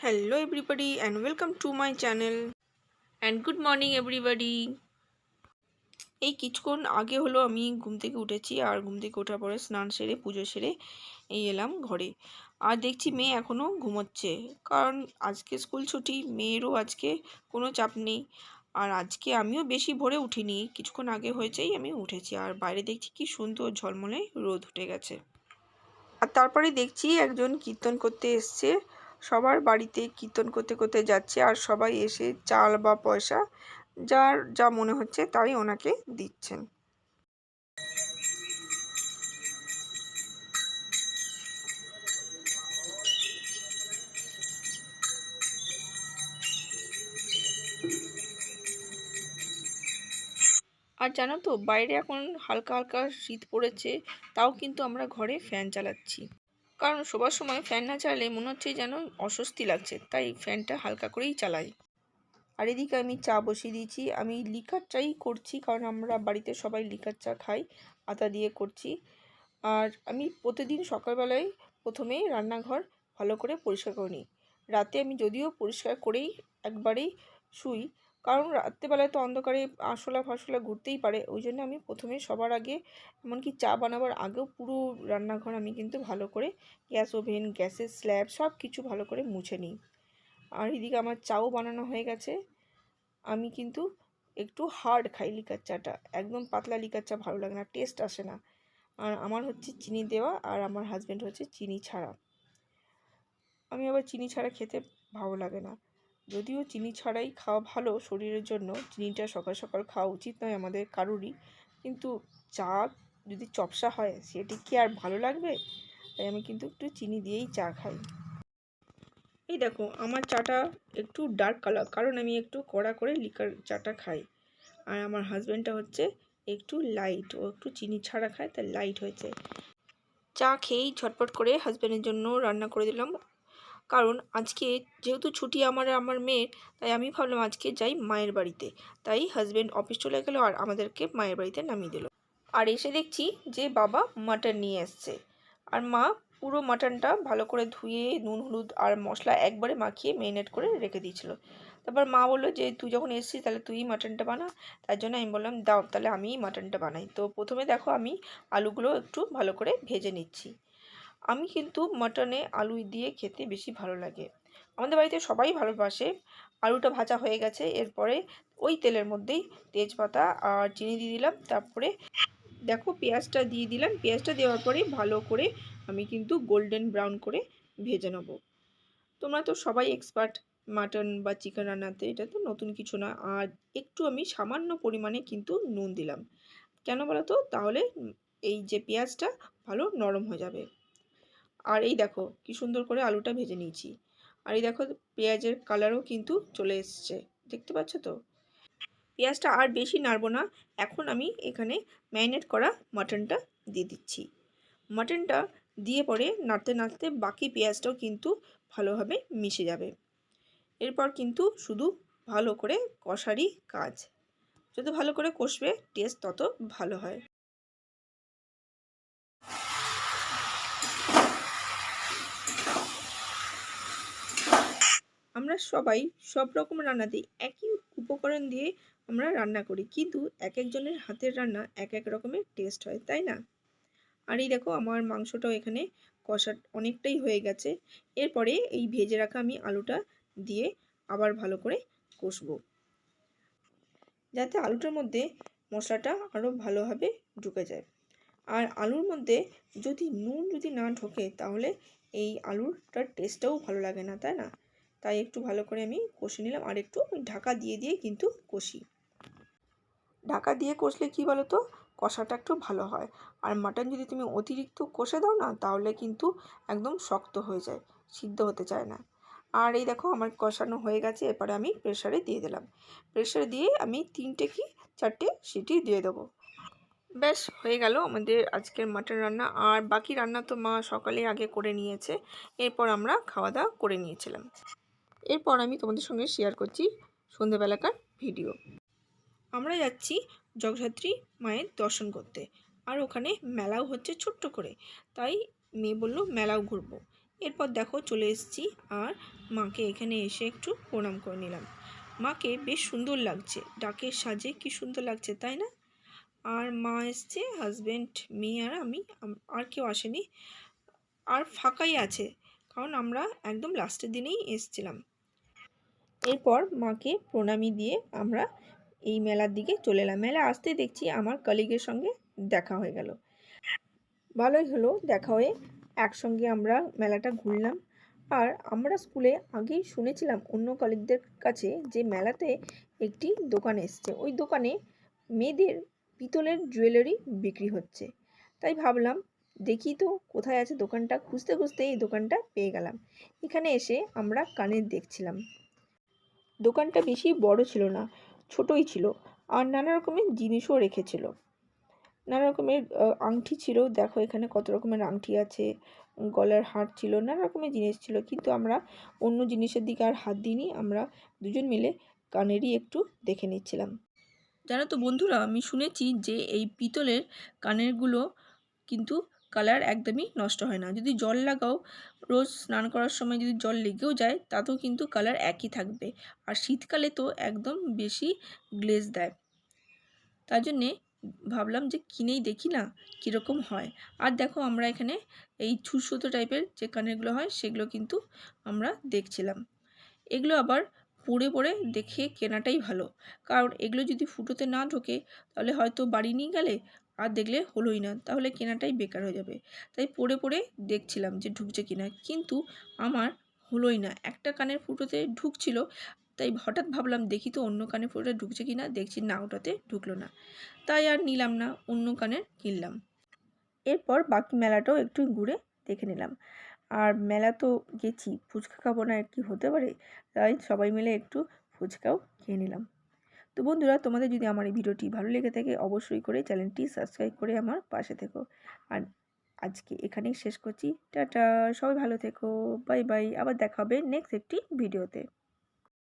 hello, everybody, and welcome to my channel. And good morning, everybody. এই কিছুক্ষণ আগে হলো আমি ঘুম থেকে উঠেছি, আর ঘুম থেকে ওঠার পরে স্নান সেরে, পুজো সেরে এই এলাম ঘরে। আর দেখছি মেয়ে এখনও ঘুমোচ্ছে, কারণ আজকে স্কুল ছুটি, মেয়েরও আজকে কোনো চাপ নেই। আর আজকে আমিও বেশি ভোরে উঠিনি, কিছুক্ষণ আগে হয়েছেই আমি উঠেছি, আর বাইরে দেখছি কি সুন্দর ঝলমলে রোদ উঠে গেছে। আর তারপরে দেখছি একজন কীর্তন করতে এসছে সবার বাড়িতে কীর্তন করতে করতে যাচ্ছে আর সবাই এসে চাল বা পয়সা যার যা মনে হচ্ছে তাই ওনাকে দিচ্ছেন। আর জানো তো, বাইরে এখন হালকা হালকা শীত পড়েছে, তাও কিন্তু আমরা ঘরে ফ্যান চালাচ্ছি। কারণ শোবার সময় ফ্যান না চালালে মনে হচ্ছে যেন অস্বস্তি লাগছে, তাই ফ্যানটা হালকা করেই চালাই। আর এদিকে আমি চা বসিয়ে দিয়েছি। আমি লিকার চাই করছি, কারণ আমরা বাড়িতে সবাই লিকার চা খাই আতা দিয়ে করছি। আর আমি প্রতিদিন সকালবেলায় প্রথমেই রান্নাঘর ভালো করে পরিষ্কার করে নিই। রাতে আমি যদিও পরিষ্কার করেই একবারেই শুই কারণ রাত্রেবেলায় তো অন্ধকারে আরশোলা ফারশোলা ঘুরতেই পারে। ওই জন্য আমি প্রথমে সবার আগে এমনকি চা বানাবার আগেও পুরো রান্নাঘর আমি কিন্তু ভালো করে গ্যাস ওভেন, গ্যাসের স্ল্যাব সব কিছু ভালো করে মুছে নিই। আর এদিকে আমার চাও বানানো হয়ে গেছে। আমি কিন্তু একটু হার্ড খাই লিকার চাটা। একদম পাতলা লিকার চা ভালো লাগে না টেস্ট আসে না। আর আমার হচ্ছে চিনি দেওয়া আর আমার হাজব্যান্ড হচ্ছে চিনি ছাড়া। আমি আবার চিনি ছাড়া খেতে ভালো লাগে না। যদিও চিনি ছাড়াই খাওয়া ভালো শরীরের জন্য, চিনিটা সকাল সকাল খাওয়া উচিত নয় আমাদের কারুরই। কিন্তু চা যদি চপসা হয়, সেটি কি আর ভালো লাগবে? তাই আমি কিন্তু একটু চিনি দিয়েই চা খাই। এই দেখো, আমার চাটা একটু ডার্ক কালার কারণ আমি একটু কড়া করে লিকার চাটা খাই। আর আমার হাজব্যান্ডটা হচ্ছে একটু লাইট ও একটু চিনি ছাড়া খায়, তাই লাইট হয়েছে। চা খেয়েই ঝটপট করে হাজব্যান্ডের জন্য রান্না করে দিলাম। কারণ আজকে যেহেতু ছুটি আমার আমার মেয়ের, তাই আমি ভাবলাম আজকে যাই মায়ের বাড়িতে। তাই হাজব্যান্ড অফিস চলে গেলো আর আমাদেরকে মায়ের বাড়িতে নামিয়ে দিল। আর এসে দেখছি যে বাবা মাটন নিয়ে এসছে। আর মা পুরো মাটনটা ভালো করে ধুয়ে, নুন, হলুদ আর মশলা একবারে মাখিয়ে মেরিনেট করে রেখে দিয়েছিল। তারপর মা বলল যে, তুই যখন এসছিস তাহলে তুই মাটনটা বানা। তার জন্য আমি বললাম, দাও, তাহলে আমিই মাটনটা বানাই। তো প্রথমে দেখো আমি আলুগুলো একটু ভালো করে ভেজে নিচ্ছি। আমি কিন্তু মাটনে আলু দিয়ে খেতে বেশি ভালো লাগে। আমাদের বাড়িতে সবাই ভালোবাসে। আলুটা ভাজা হয়ে গেছে। এরপরে ওই তেলের মধ্যেই তেজপাতা আর চিনি দিয়ে দিলাম। তারপরে দেখো পেঁয়াজটা দিয়ে দিলাম। পেঁয়াজটা দেওয়ার পরে ভালো করে আমি কিন্তু গোল্ডেন ব্রাউন করে ভেজে নেব। তোমরা তো সবাই এক্সপার্ট মাটন বা চিকেন রান্নাতে, এটা তো নতুন কিছু না। আর একটু আমি সামান্য পরিমাণে কিন্তু নুন দিলাম। কেন বলো তো? তাহলে এই যে পেঁয়াজটা ভালো নরম হয়ে যাবে। আর এই দেখো, কি সুন্দর করে আলুটা ভেজে নিয়েছি। আর এই দেখো, পেঁয়াজের কালারও কিন্তু চলে এসছে। দেখতে পাচ্ছ তো? পেঁয়াজটা আর বেশি নাড়বো না। এখন আমি এখানে ম্যারিনেট করা মাটনটা দিয়ে দিচ্ছি। মাটনটা দিয়ে পরে নাড়তে নাড়তে বাকি পেঁয়াজটাও কিন্তু ভালোভাবে মিশে যাবে। এরপর কিন্তু শুধু ভালো করে কষারই কাজ। যত ভালো করে কষবে টেস্ট তত ভালো হয়। আমরা সবাই সব রকম রান্নাতেই একই উপকরণ দিয়ে আমরা রান্না করি। কিন্তু এক একজনের হাতের রান্না এক এক রকমের টেস্ট হয়, তাই না? আর এই দেখো আমার মাংসটাও এখানে কষা অনেকটাই হয়ে গেছে। এরপরে এই ভেজে রাখা আমি আলুটা দিয়ে আবার ভালো করে কষবো। যাতে আলুটার মধ্যে মশলাটা আরও ভালোভাবে ঢুকে যায়। আর আলুর মধ্যে যদি নুন যদি না ঢোকে তাহলে এই আলুরটার টেস্টটাও ভালো লাগে না, তাই না? তাই একটু ভালো করে আমি কষে নিলাম আর একটু ঢাকা দিয়ে দিয়ে কিন্তু কষি। ঢাকা দিয়ে কষলে কী বলো তো কষাটা একটু ভালো হয়। আর মাটন যদি তুমি অতিরিক্ত কষে দাও না, তাহলে কিন্তু একদম শক্ত হয়ে যায়, সিদ্ধ হতে চায় না। আর এই দেখো আমার কষানো হয়ে গেছে, এরপরে আমি প্রেশারে দিয়ে দিলাম। প্রেশারে দিয়ে আমি তিনটে কি চারটে সিটি দিয়ে দেবো। ব্যাস, হয়ে গেল আমাদের আজকের মাটন রান্না। আর বাকি রান্না তো মা সকালে আগে করে নিয়েছে, এরপর আমরা খাওয়া দাওয়া করে নিয়েছিলাম। এরপর আমি তোমাদের সঙ্গে শেয়ার করছি সন্ধেবেলাকার ভিডিও আমরা যাচ্ছি জগদ্ধাত্রী মায়ের দর্শন করতে। আর ওখানে মেলাও হচ্ছে ছোট্ট করে। তাই মেয়ে বলল, মেলাও ঘুরবো। এরপর দেখো চলে এসেছি আর মাকে এখানে এসে একটু প্রণাম করে নিলাম। মাকে বেশ সুন্দর লাগছে। ডাকের সাজে কি সুন্দর লাগছে, তাই না? আর মা এসছে হাজব্যান্ড মেয়ে আর আমি। আর কেউ আসেনি। আর ফাঁকাই আছে। কারণ আমরা একদম লাস্টের দিনেই এসছিলাম। এরপর মাকে প্রণামী দিয়ে আমরা এই মেলার দিকে চলে এলাম। মেলা আসতেই দেখছি আমার কলিগের সঙ্গে দেখা হয়ে গেল। ভালোই হলো দেখা হয়ে একসঙ্গে আমরা মেলাটা ঘুরলাম। আর আমরা স্কুলে আগেই শুনেছিলাম অন্য কলিগদের কাছে যে মেলাতে একটি দোকান এসছে। ওই দোকানে মেয়েদের পিতলের জুয়েলারি বিক্রি হচ্ছে। তাই ভাবলাম, দেখি তো কোথায় আছে দোকানটা। খুঁজতে খুঁজতে এই দোকানটা পেয়ে গেলাম। এখানে এসে আমরা কানের দেখছিলাম। দোকানটা বেশি বড় ছিল না, ছোটই ছিল আর নানা রকমের জিনিসও রেখেছিল। নানা রকমের আংটি ছিল, দেখো এখানে কত রকমের আংটি আছে, গলার হার ছিল, নানা রকমের জিনিস ছিল, কিন্তু আমরা অন্য জিনিসের দিকে আর হাত দিইনি, আমরা দুজন মিলে কানেরই একটু দেখে নিচ্ছিলাম। জানো তো বন্ধুরা, আমি শুনেছি যে এই পিতলের কানেরগুলো কিন্তু কালার একদমই নষ্ট হয় না। যদি জল লাগাও, রোজ স্নান করার সময় যদি জল লেগেও যায়, তাতেও কিন্তু কালার একই থাকবে। আর শীতকালে তো একদম বেশি গ্লেজ দেয়। তার জন্যে ভাবলাম যে কিনেই দেখি না কীরকম হয়। আর দেখো আমরা এখানে এই ছুঁচোতো টাইপের যে কানেরগুলো হয়, সেগুলো কিন্তু আমরা দেখছিলাম। এগুলো আবার পরে পরে দেখে কেনাটাই ভালো। কারণ এগুলো যদি ফুটোতে না ঢোকে, তাহলে হয়তো বাড়ি নিয়ে গেলে আর দেখলে হলোই না, তাহলে কেনাটাই বেকার হয়ে যাবে। তাই পড়ে পড়ে দেখছিলাম যে ঢুকছে কিনা, কিন্তু আমার হলোই না। একটা কানের ফুটোতে ঢুকছিল, তাই হঠাৎ ভাবলাম, দেখি তো অন্য কানের ফুটোতে ঢুকছে কিনা, দেখছি না, ওটাতে ঢুকলো না। তাই আর নিলাম না, অন্য কানের কিনলাম। এরপর বাকি মেলাটাও একটু ঘুরে দেখে নিলাম। আর মেলা তো গেছি, ফুচকা খাব না কি হতে পারে? তাই সবাই মিলে একটু ফুচকাও খেয়ে নিলাম। তো বন্ধুরা, তোমাদের যদি আমার এই ভিডিওটি ভালো লেগে থাকে, অবশ্যই করে চ্যানেলটি সাবস্ক্রাইব করে আমার পাশে থেকো। আর আজকে এখানেই শেষ করছি। টাটা! সবাই ভালো থেকো। Bye bye. আবার দেখা হবে নেক্সট একটি ভিডিওতে।